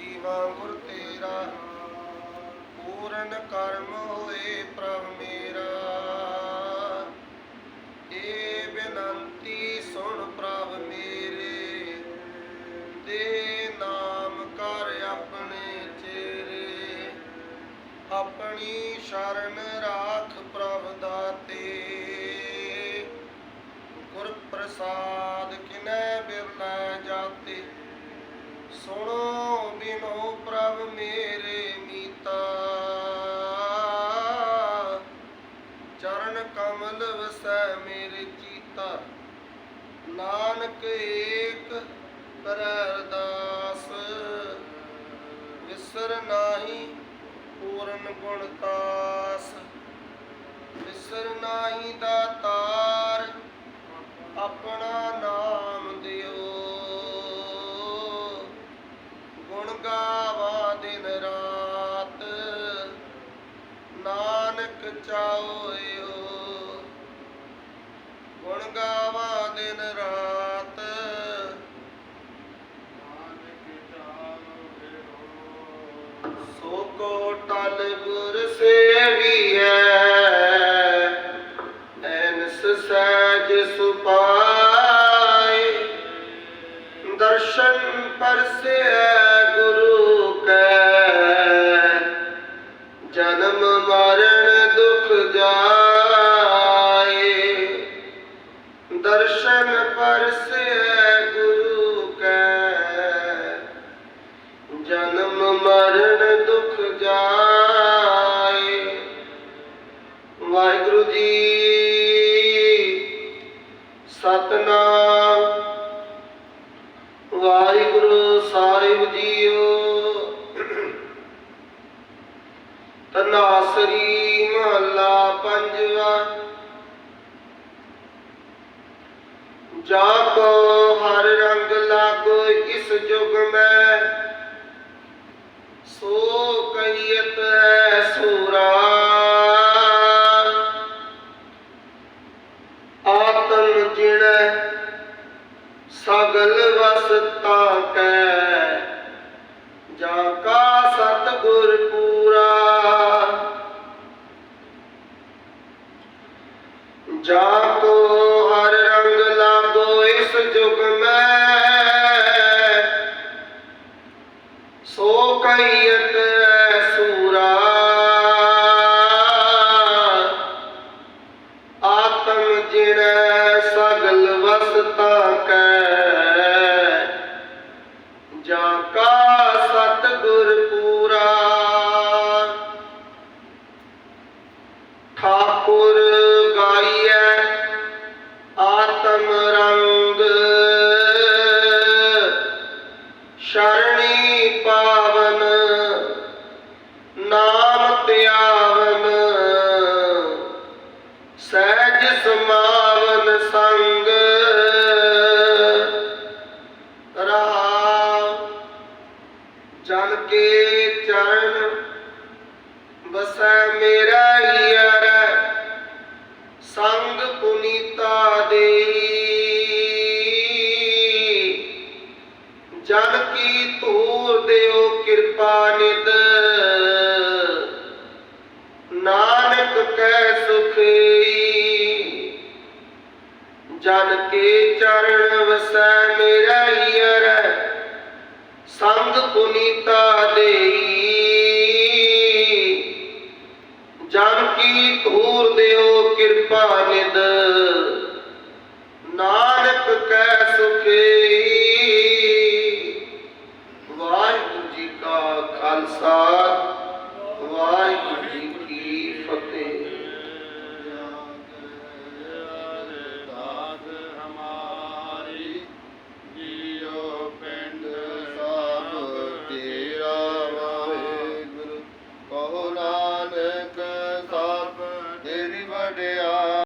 ਜੀਵਾਂ ਗੁਰ ਤੇਰਾ, ਪੂਰਨ ਕਰਮ ਹੋਏ ਪ੍ਰਭ ਮੇਰਾ। ਏ ਬੇਨੰਤੀ ਸੁਣ ਪ੍ਰਭ ਮੇਰੇ, ਦੇ ਨਾਮ ਕਰ ਆਪਣੇ ਚੇਰੇ। ਆਪਣੀ ਸ਼ਰਨ ਰਾਖ ਪ੍ਰਭ ਦਾਤੇ। ਗੁਰ ਪ੍ਰਸਾਦ ਕਿਨੈ ਬਿਰਲਾ ਜਾਤੇ। ਸੁਣੋ ਕਮਲ ਵਸੈ ਮੇਰੇ ਚੀਤਾ। ਨਾਨਕ ਏਕ ਕਰੈ ਅਰਦਾਸ। ਵਿਸਰ ਨਾਹੀ ਪੂਰਨ ਗੁਣ ਤਾਸ। ਵਿਸਰ ਨਾਹੀ ਦਾਤਾਰ ਆਪਣਾ ਨਾਮ ਦਿਓ। ਗੁਣ ਗਾਵਾ ਦਿਨ ਰਾਤ। ਨਾਨਕ ਚਾਉਇਓ ਗੁਣ ਗਾਵਾ ਦਿਨ ਰਾਤ। ਸੋ ਕੋ ਟਲ ਗੁਰ ਸੇਵੀ ਹੈ। ਐਨਸ ਸਹਿਜ ਸੁਪਾਏ। ਦਰਸ਼ਨ ਪਰਸੇ ਦਰਸ਼ਨ ਪਰਸੇ ਜਾ ਕੋ ਹਰ ਰੰਗ ਲਾਗੋ ਇਸ ਜੁਗ ਮੈਂ ਸੋ ਕਹੀਤ ਹੈ ਸੂਰਾ ਆਤਮ ਜਿਣੈ ਸਗਲ ਵਸਤਾ ਕੈ ਜਾ ਕਾ ਸਤਿਗੁਰ ਜੁਗ ਮੈਂ ਸੋ ਕਈਤ ਸੂਰਾ। ਆਤਮ ਜਿਣੈ ਸਗਲ ਵਸਤਾ ਕੈ। ਰਹਾ ਜਨ ਕੇ ਚਰਨ ਬਸੈ ਮੇਰਾ ਹੀਰ ਸੰਗ ਪੁਨੀਤਾ ਦੇਈ ਜਨ ਕੀ ਧੂਰ ਦਿਓ ਕਿਰਪਾ ਨਿਦ ਜਨ ਕੇ ਚਰਨ ਵਸੈ ਮੇਰਾ ਹੀਰ ਸੰਗ ਪੁਨੀਤਾ ਦੇਈ। ਜਨ ਕੀ ਧੂਰ ਦਿਓ ਕਿਰਪਾ ਨਿਦ